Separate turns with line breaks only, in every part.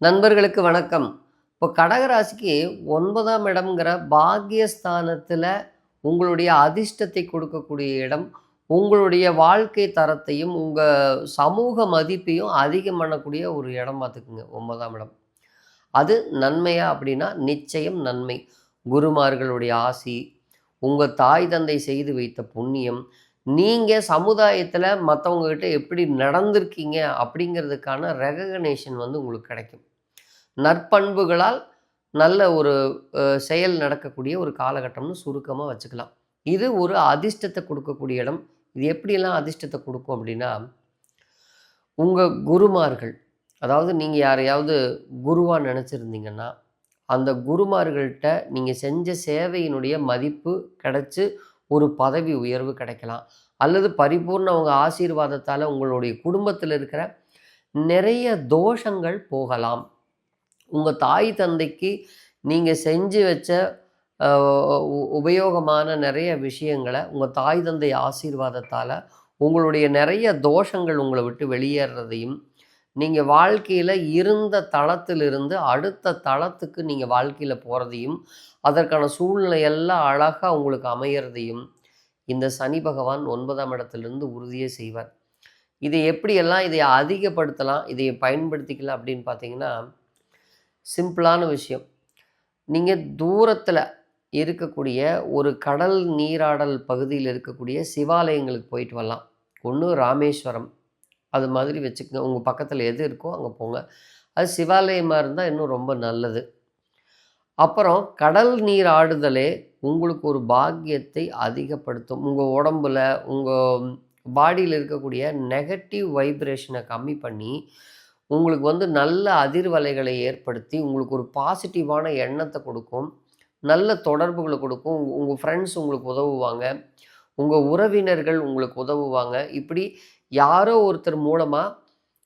நண்பர்களுக்கு வணக்கம். இப்போ கடகராசிக்கு ஒன்பதாம் இடம்ங்கிற பாக்கியஸ்தானத்தில் உங்களுடைய அதிர்ஷ்டத்தை கொடுக்கக்கூடிய இடம் உங்களுடைய வாழ்க்கை தரத்தையும் உங்கள் சமூக மதிப்பையும் அதிகம் பண்ணக்கூடிய ஒரு இடம் பார்த்துக்குங்க ஒன்பதாம் இடம். அது நன்மையா அப்படின்னா நிச்சயம் நன்மை. குருமார்களுடைய ஆசி உங்கள் தாய் தந்தை செய்து வைத்த புண்ணியம் நீங்கள் சமுதாயத்தில் மற்றவங்கக்கிட்ட எப்படி நடந்திருக்கீங்க அப்படிங்கிறதுக்கான ரெகக்னேஷன் வந்து உங்களுக்கு கிடைக்கும். நற்பண்புகளால் நல்ல ஒரு செயல் நடக்கக்கூடிய ஒரு காலகட்டம்னு சுருக்கமாக வச்சுக்கலாம். இது ஒரு அதிர்ஷ்டத்தை கொடுக்கக்கூடிய இடம். இது எப்படியெல்லாம் அதிர்ஷ்டத்தை கொடுக்கும் அப்படின்னா உங்கள் குருமார்கள் அதாவது நீங்கள் யாரையாவது குருவாக நினச்சிருந்தீங்கன்னா அந்த குருமார்கள்ட்ட நீங்கள் செஞ்ச சேவையினுடைய மதிப்பு கிடைச்சி ஒரு பதவி உயர்வு கிடைக்கலாம். அல்லது பரிபூர்ண அவங்க ஆசீர்வாதத்தால் உங்களுடைய குடும்பத்தில் இருக்கிற நிறைய தோஷங்கள் போகலாம். உங்கள் தாய் தந்தைக்கு நீங்கள் செஞ்சு வச்ச உ- உபயோகமான நிறைய விஷயங்களை உங்கள் தாய் தந்தை ஆசீர்வாதத்தால் உங்களுடைய நிறைய தோஷங்கள் உங்களை விட்டு வெளியேறதையும் நீங்கள் வாழ்க்கையில் இருந்த தளத்திலிருந்து அடுத்த தளத்துக்கு நீங்கள் வாழ்க்கையில் போகிறதையும் அதற்கான சூழ்நிலை எல்லாம் அழகாக உங்களுக்கு அமையிறதையும் இந்த சனி பகவான் ஒன்பதாம் இடத்திலிருந்து உறுதியே செய்வார். இதை எப்படியெல்லாம் இதை அதிகப்படுத்தலாம் இதை பயன்படுத்திக்கலாம் அப்படின்னு பார்த்தீங்கன்னா சிம்பிளான விஷயம். நீங்கள் தூரத்தில் இருக்கக்கூடிய ஒரு கடல் நீராடல் பகுதியில் இருக்கக்கூடிய சிவாலயங்களுக்கு போயிட்டு வரலாம். ஒன்று ராமேஸ்வரம். அது மாதிரி வச்சுக்கோங்க. உங்கள் பக்கத்தில் எது இருக்கோ அங்கே போங்க. அது சிவாலயமாக இருந்தால் இன்னும் ரொம்ப நல்லது. அப்புறம் கடல் நீர் ஆடுதலே உங்களுக்கு ஒரு பாக்கியத்தை அதிகப்படுத்தும். உங்கள் உடம்புல உங்கள் பாடியில் இருக்கக்கூடிய நெகட்டிவ் வைப்ரேஷனை கம்மி பண்ணி உங்களுக்கு வந்து நல்ல அதிர்வலைகளை ஏற்படுத்தி உங்களுக்கு ஒரு பாசிட்டிவான எண்ணத்தை கொடுக்கும். நல்ல தொடர்புகளை கொடுக்கும். உங்கள் ஃப்ரெண்ட்ஸ் உங்களுக்கு உதவுவாங்க. உங்கள் உறவினர்கள் உங்களுக்கு உதவுவாங்க. இப்படி யாரோ ஒருத்தர் மூலமாக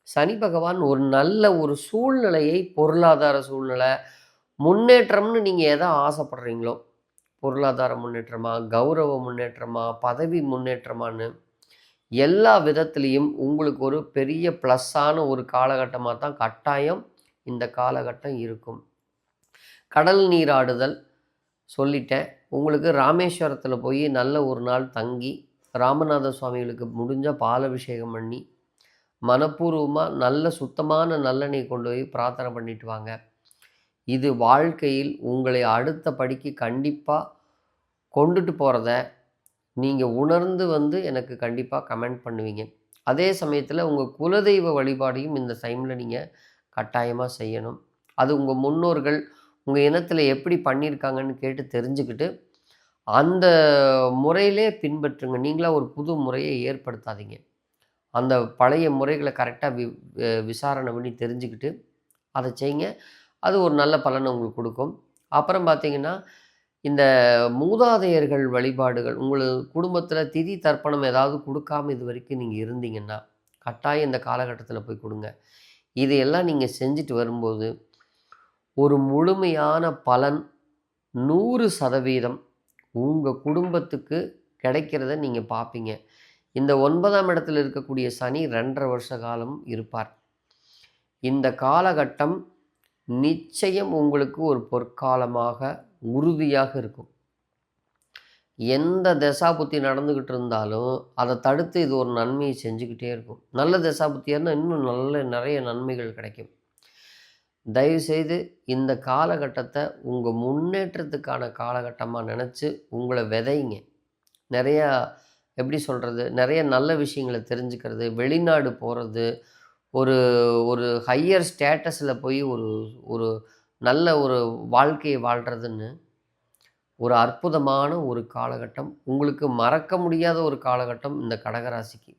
சனி பகவான் ஒரு நல்ல ஒரு சூழ்நிலையை பொருளாதார சூழ்நிலை முன்னேற்றம்னு நீங்கள் எதை ஆசைப்படுறீங்களோ? பொருளாதார முன்னேற்றமா கௌரவ முன்னேற்றமா பதவி முன்னேற்றமான்னு எல்லா விதத்துலேயும் உங்களுக்கு ஒரு பெரிய ப்ளஸ்ஸான ஒரு காலகட்டமாக தான் கட்டாயம் இந்த காலகட்டம் இருக்கும். கடல் நீராடுதல் சொல்லிட்டேன். உங்களுக்கு ராமேஸ்வரத்தில் போய் நல்ல ஒரு நாள் தங்கி ராமநாத சுவாமிகளுக்கு முடிஞ்ச பாலபிஷேகம் பண்ணி மனப்பூர்வமாக நல்ல சுத்தமான நல்லெண்ணெய் கொண்டு போய் பிரார்த்தனை பண்ணிட்டு வாங்க. இது வாழ்க்கையில் உங்களை அடுத்த படிக்கு கண்டிப்பாக கொண்டுட்டு போகிறத நீங்கள் உணர்ந்து வந்து எனக்கு கண்டிப்பாக கமெண்ட் பண்ணுவீங்க. அதே சமயத்தில் உங்கள் குலதெய்வ வழிபாடையும் இந்த டைமில் நீங்கள் கட்டாயமாக செய்யணும். அது உங்கள் முன்னோர்கள் உங்கள் இனத்தில் எப்படி பண்ணியிருக்காங்கன்னு கேட்டு தெரிஞ்சுக்கிட்டு அந்த முறையிலே பின்பற்றுங்க. நீங்களாக ஒரு புது முறையை ஏற்படுத்தாதீங்க. அந்த பழைய முறைகளை கரெக்டாக வி விசாரணை பண்ணி தெரிஞ்சுக்கிட்டு அதை செய்யுங்க அது ஒரு நல்ல பலனை உங்களுக்கு கொடுக்கும். அப்புறம் பார்த்தீங்கன்னா இந்த மூதாதையர்கள் வழிபாடுகள் உங்களுக்கு குடும்பத்தில் திதி தர்ப்பணம் ஏதாவது கொடுக்காம இது வரைக்கும் நீங்கள் இருந்தீங்கன்னா கட்டாயம் இந்த காலகட்டத்தில் போய் கொடுங்க. இதையெல்லாம் நீங்கள் செஞ்சுட்டு வரும்போது ஒரு முழுமையான பலன் நூறு சதவீதம் உங்கள் குடும்பத்துக்கு கிடைக்கிறத நீங்கள் பார்ப்பீங்க இந்த ஒன்பதாம் இடத்துல இருக்கக்கூடிய சனி ரெண்டரை வருஷ காலம் இருப்பார். இந்த காலகட்டம் நிச்சயம் உங்களுக்கு ஒரு பொற்காலமாக உறுதியாக இருக்கும். எந்த தசாபுத்தி நடந்துக்கிட்டு இருந்தாலும் அதை தடுத்து இது ஒரு நன்மையை செஞ்சுக்கிட்டே இருக்கும். நல்ல தசாபுத்தியாக இருந்தால் இன்னும் நல்ல நிறைய நன்மைகள் கிடைக்கும். தயவுசெய்து இந்த காலகட்டத்தை உங்கள் முன்னேற்றத்துக்கான காலகட்டமாக நினச்சி உங்களை விதைங்க. நிறையா எப்படி சொல்கிறது நிறைய நல்ல விஷயங்களை தெரிஞ்சுக்கிறது வெளிநாடு போகிறது ஒரு ஒரு ஹையர் ஸ்டேட்டஸில் போய் ஒரு ஒரு நல்ல ஒரு வாழ்க்கையை வாழ்கிறதுன்னு ஒரு அற்புதமான ஒரு காலகட்டம். உங்களுக்கு மறக்க முடியாத ஒரு காலகட்டம் இந்த கடகராசிக்கு.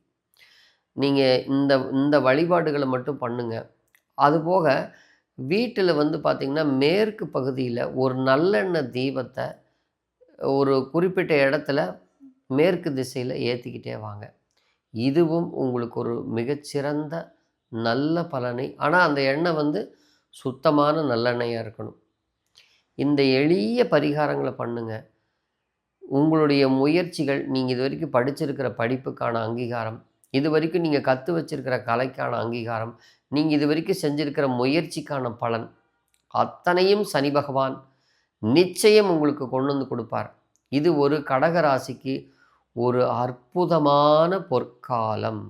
நீங்கள் இந்த இந்த வழிபாடுகளை மட்டும் பண்ணுங்க. அதுபோக வீட்டில் வந்து பார்த்திங்கன்னா மேற்கு பகுதியில் ஒரு நல்லெண்ணெய் தீபத்தை ஒரு குறிப்பிட்ட இடத்துல மேற்கு திசையில் ஏற்றிக்கிட்டே வாங்க. இதுவும் உங்களுக்கு ஒரு மிகச்சிறந்த நல்ல பலனை. ஆனால் அந்த எண்ணெய் வந்து சுத்தமான நல்லெண்ணெயாக இருக்கணும். இந்த எளிய பரிகாரங்களை பண்ணுங்கள் உங்களுடைய முயற்சிகள் நீங்கள் இது வரைக்கும் படிச்சிருக்கிற படிப்புக்கான அங்கீகாரம் இது வரைக்கும் நீங்கள் கற்று வச்சிருக்கிற கலைக்கான அங்கீகாரம் நீங்கள் இது வரைக்கும் செஞ்சுருக்கிற முயற்சிக்கான பலன் அத்தனையும் சனி பகவான் நிச்சயம் உங்களுக்கு கொண்டு வந்து கொடுப்பார். இது ஒரு கடக ராசிக்கு ஒரு அற்புதமான பொற்காலம்.